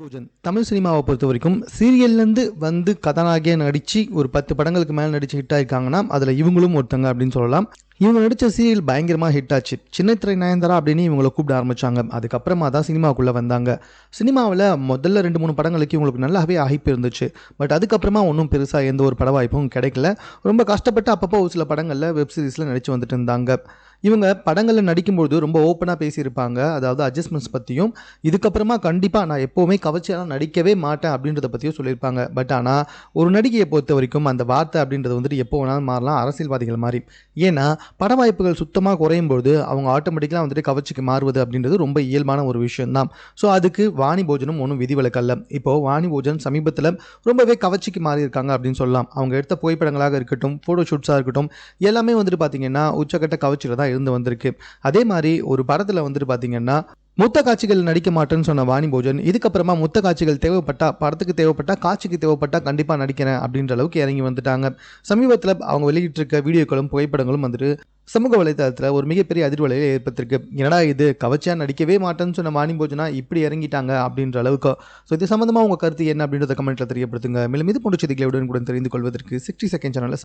பூஜன். தமிழ் சினிமாவை பொறுத்த வரைக்கும் சீரியல்லேருந்து வந்து கதாநாயகியாக நடித்து ஒரு பத்து படங்களுக்கு மேலே நடித்து ஹிட் ஆயிருக்காங்கன்னா அதில் இவங்களும் ஒருத்தங்க அப்படின்னு சொல்லலாம். இவங்க நடித்த சீரியல் பயங்கரமாக ஹிட் ஆச்சு. சின்னத்திரை நயன்தாரா அப்படின்னு இவங்களை கூப்பிட ஆரம்பித்தாங்க அதுக்கப்புறமா தான் சினிமாவுக்குள்ளே வந்தாங்க. சினிமாவில் முதல்ல ரெண்டு மூணு படங்களுக்கு இவங்களுக்கு நல்லாவே ஹைப் இருந்துச்சு. பட் அதுக்கப்புறமா ஒன்றும் பெருசாக எந்த ஒரு பட வாய்ப்பும் கிடைக்கல. ரொம்ப கஷ்டப்பட்டு அப்பப்போ ஒரு சில படங்களில் வெப் சீரிஸில் நடித்து வந்துட்டு இருந்தாங்க. இவங்க படங்களில் நடிக்கும்போது ரொம்ப ஓப்பனாக பேசியிருப்பாங்க. அதாவது அட்ஜஸ்ட்மெண்ட்ஸ் பற்றியும் இதுக்கப்புறமா கண்டிப்பாக நான் எப்போவுமே கவர்ச்சியெல்லாம் நடிக்கவே மாட்டேன் அப்படின்றத பற்றியும் சொல்லியிருப்பாங்க. பட் ஆனால் ஒரு நடிகையை பொறுத்த வரைக்கும் அந்த வார்த்தை அப்படின்றது வந்துட்டு எப்போ வேணாலும் மாறலாம். அரசியல்வாதிகள் மாதிரி. ஏன்னா பட வாய்ப்புகள் சுத்தமாக குறையும் பொழுது அவங்க ஆட்டோமேட்டிக்கலாக வந்துட்டு கவர்ச்சிக்கு மாறுவது அப்படின்றது ரொம்ப இயல்பான ஒரு விஷயம்தான். ஸோ அதுக்கு வாணி போஜனம் ஒன்றும் விதிவிலக்கல்ல. இப்போது வாணி போஜன் சமீபத்தில் ரொம்பவே கவர்ச்சிக்கு மாறி இருக்காங்க அப்படின்னு சொல்லலாம். அவங்க எடுத்த புகைப்படங்களாக இருக்கட்டும் ஃபோட்டோ ஷூட்ஸாக இருக்கட்டும் எல்லாமே வந்துட்டு பார்த்தீங்கன்னா உச்சக்கட்ட கவர்ச்சியில் தான் இருந்து வந்திருக்கு. அதே மாதிரி ஒரு படத்தில் வந்துட்டு பார்த்தீங்கன்னா முத்த காட்சிகள் நடிக்க மாட்டேன்னு சொன்ன வாணி போஜன் இதுக்கப்புறமா முத்த காட்சிகள் தேவைப்பட்டா படத்துக்கு தேவைப்பட்டா காட்சிக்கு தேவைப்பட்டா கண்டிப்பாக நடிக்கிறேன் அப்படின்ற அளவுக்கு இறங்கி வந்துட்டாங்க. சமீபத்தில் அவங்க வெளியிட்டிருக்க வீடியோக்களும் புகைப்படங்களும் வந்துட்டு சமூக வலைதளத்தில் ஒரு மிகப்பெரிய அதிர்வலையில் ஏற்பட்டிருக்கு. என்னடா இது கவர்ச்சியாக நடிக்கவே மாட்டேன்னு சொன்ன வாணி போஜனா இப்படி இறங்கிட்டாங்க அப்படின்ற அளவுக்கு. ஸோ இது சம்மந்தமாக உங்கள் கருத்து என்ன அப்படின்றத கமெண்ட்டில் தெரியப்படுத்துங்க. மேலும் இது போன்ற செய்திகளை உடனுக்குடன் தெரிந்து கொள்வதற்கு சிக்ஸ்டி செகண்ட் சேனலில்